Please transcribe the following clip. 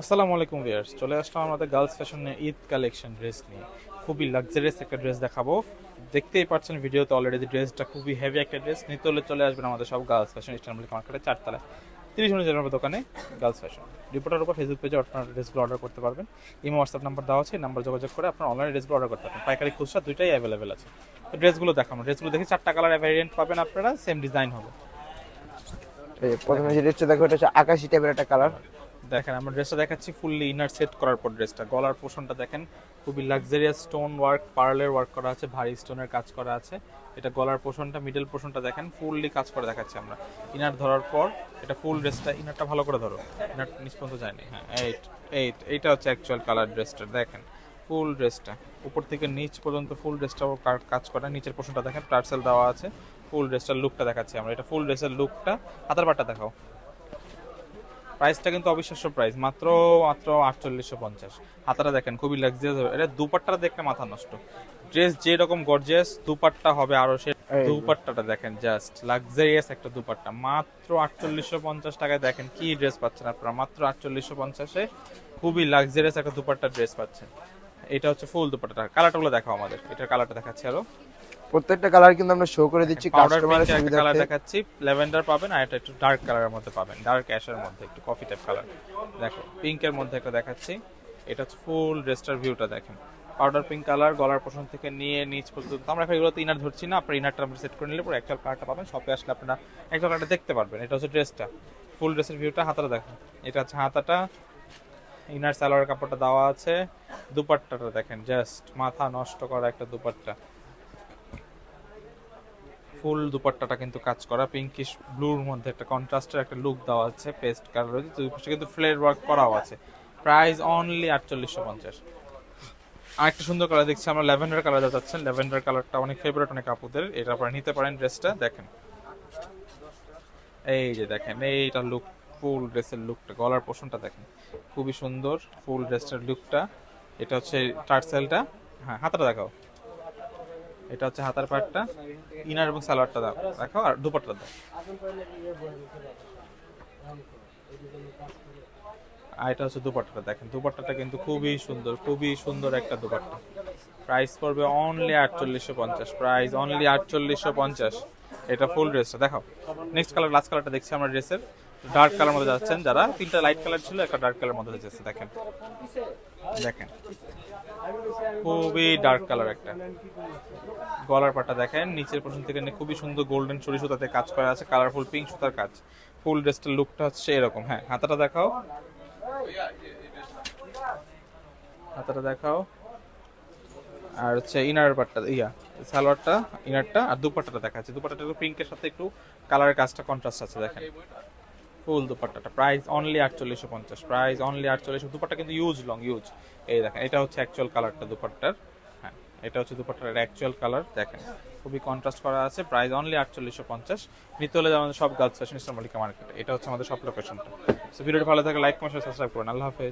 আসসালামু আলাইকুম ভিউয়ার্স, চলে আসলাম আমাদের গার্লস ফ্যাশনে ঈদ কালেকশন ড্রেস নিয়ে। খুবই লাক্সারিয়াস একটা ড্রেস দেখাবো। দেখতেই পাচ্ছেন ভিডিওতে অলরেডি ড্রেসটা খুবই হেভি একটা ড্রেস। নিতে হলে চলে আসবেন আমাদের সব গার্লস ফ্যাশন ইস্টার্ন মালিক মার্কেটের চারতলা। তিরিশ মিনিট জানার দোকানে গার্লস ফ্যাশন। রিপোর্টার উপর ফেসবুক পেজে আপনার ড্রেসগুলো অর্ডার করতে পারবেন। ইমো হোয়াটসঅ্যাপ নাম্বার দেওয়া আছে নাম্বার যোগাযোগ করে আপনার অনলাইনে ড্রেসগুলো অর্ডার করতে পারবেন। পাইকারি খুচরা দুইটাই অ্যাভেলেবেল আছে। তো ড্রেসগুলো দেখানো ড্রেসগুলো দেখে চারটা কালার ভ্যারিয়েন্ট পাবেন আপনারা সেম ডিজাইন হবে। প্রথমে যে ড্রেসটা দেখো, এটা হচ্ছে আকাশি টাইপের একটা কালার দেখেন, আমরা ড্রেসটা দেখাচ্ছি ফুললি ইনার সেট করার পর ড্রেসটা গলার পোর্শনটা দেখেন, খুবই লাক্সারিয়াস স্টোন ওয়ার্ক পার্লের ওয়ার্ক করা আছে, ভারী স্টোনের কাজ করা আছে। এটা গলার পোর্শনটা মিডল পোর্শনটা দেখেন ফুললি কাজ করে দেখাচ্ছি আমরা। ইনার ধরার পর, এটা ফুল ড্রেসটা ইনারটা ভালো করে ধরো। ইনার নিচ পর্যন্ত যায়নি। হ্যাঁ এইট এইট এইটা হচ্ছে অ্যাকচুয়াল কালার ড্রেসটা দেখেন। ফুল ড্রেসটা উপর থেকে নিচ পর্যন্ত ফুল ড্রেসটা কাজ করা নিচের পোর্শনটা দেখেন টার্সেল দেওয়া আছে। ফুল ড্রেসটার লুকটা দেখাচ্ছি আমরা। এটা ফুল ড্রেসের লুকটা হাতার পাটটা দেখাও। প্রাইসটা কিন্তু অবিশ্বাস্য প্রাইস মাত্র মাত্র আটচল্লিশশো পঞ্চাশ। হাতাটা দেখেন খুবই লাক্সারিয়াস হবে। এটা দুপাট্টা দেখলে মাথা নষ্ট। ড্রেস যে রকম গর্জিয়াস দুপাট্টা হবে আরও সে দুপাট্টাটা দেখেন জাস্ট লাক্সারিয়াস একটা দুপাট্টা। মাত্র আটচল্লিশশো পঞ্চাশ টাকায় দেখেন কি ড্রেস পাচ্ছেন আপনারা। মাত্র আটচল্লিশশো পঞ্চাশে খুবই লাক্সারিয়াস একটা দুপাট্টা ড্রেস পাচ্ছেন। এটা হচ্ছে ফুল দুপাট্টা কালারটা গুলো দেখাও আমাদের। এটার কালারটা দেখাচ্ছি আরও। প্রত্যেকটা কালার কিন্তু আমরা শো করে দিচ্ছি কাস্টমারের পিঙ্ক একটা কালার দেখাচ্ছি। ল্যাভেন্ডার পাবেন আর এটা একটু ডার্ক কালারের মধ্যে পাবেন। ডার্ক অ্যাশের মধ্যে একটু কফি টাইপ কালার দেখো পিঙ্কের মধ্যে একটা দেখাচ্ছি। এটা ফুল ড্রেসটার ভিউটা দেখেন। পাউডার পিঙ্ক কালার গলার পোষণ থেকে নিয়ে নিচ পর্যন্ত। আমরা এখন এগুলোতে ইনার ধরছি না আপনার ইনারটা আমরা সেট করে নিলে পরে একটা কালারটা পাবেন। শপে আসলে আপনারা একটা কালারটা দেখতে পারবেন। এটা হচ্ছে ড্রেসটা ফুল ড্রেসের ভিউটা হাতাটা দেখেন। এটা হচ্ছে হাতাটা। ইনার সালোয়ার কাপড়টা দেওয়া আছে। দুপাট্টাটা দেখেন জাস্ট মাথা নষ্ট করা একটা দুপাট্টা। ফুল দুপাট্টাটা কিন্তু কাজ করা পিঙ্কিশ ব্লুর মধ্যে একটা কন্ট্রাস্টের একটা লুক দেওয়া আছে পেস্ট কালার রয়েছে দুই পাশে কিন্তু ফ্লের ওয়ার্ক করাও আছে। প্রাইস অনলি আটচল্লিশশো পঞ্চাশ। আর একটা সুন্দর কালার দেখছি, আমরা ল্যাভেন্ডার কালার যাচ্ছেন। ল্যাভেন্ডার কালারটা অনেক ফেভারিট অনেক আপুদের এটা আপনারা নিতে পারেন ড্রেসটা দেখেন। এই যে দেখেন, এইটা লুক ফুল ড্রেসের লুকটা গলার পোষণটা দেখেন। খুবই সুন্দর ফুল ড্রেসটার লুকটা এটা হচ্ছে টার্সেলটা। হ্যাঁ হাতটা দেখাও। এটা হচ্ছে হাতার পাটটা, ইনার এবং সালোয়ারটা দাও দেখো আর দুপাট্টা দাও। আর এটা হচ্ছে দুপাট্টাটা দেখেন, দুপাট্টাটা কিন্তু খুবই সুন্দর খুবই সুন্দর একটা দুপাট্টা। প্রাইস পড়বে অনলি আটচল্লিশশো পঞ্চাশ প্রাইস অনলি আটচল্লিশশো পঞ্চাশ। এটা ফুল ড্রেসটা দেখো নেক্সট কালার লাস্ট কালারটা দেখছি আমরা ড্রেসের ডার্ক কালার মধ্যে যাচ্ছেন যারা, তিনটা লাইট কালার ছিল, একটা ডার্ক কালার মধ্যে যাচ্ছে, দেখেন। দেখেন, খুবই ডার্ক কালার একটা। গলার পাটা দেখেন, নিচের পোর্শন থেকে খুবই সুন্দর গোল্ডেন চুরি সুতাতে কাজ করা আছে কালারফুল পিঙ্ক সুতার কাজ। ফুল ড্রেসটার লুকটা হচ্ছে এরকম। হ্যাঁ হাতাটা দেখাও। হাতাটা দেখাও। আর হচ্ছে ইনার পাটটা, ইয়া, সালোয়ারটা ইনারটা আর দুপাট্টাটা দেখাচ্ছে। দুপাট্টাটা একটু পিঙ্কের সাথে একটু কালারের কাজটা কন্ট্রাস্ট আছে, দেখেন। ফুল দুপাট্টাটা। প্রাইস অনলি আটচল্লিশশো পঞ্চাশ। প্রাইস অনলি আটচল্লিশশো। দুপাট্টা কিন্তু ইউজ লং ইউজ এই দেখেন, এটা হচ্ছে অ্যাকচুয়াল কালারটা দুপাট্টার। এটা হচ্ছে দুপাট্টার অ্যাকচুয়াল কালার দেখেন। খুবই কন্ট্রাস্ট করা আছে প্রাইস অনলি আটচল্লিশশো পঞ্চাশ। নিতে হলে আমাদের সব গার্লস ফ্যাশন মালিকা মার্কেট এটা হচ্ছে আমাদের সব লোকেশনটা ভিডিওটি ভালো থাকে লাইক কমেন্ট সাবস্ক্রাইব করুন। আল্লাহ হাফেজ।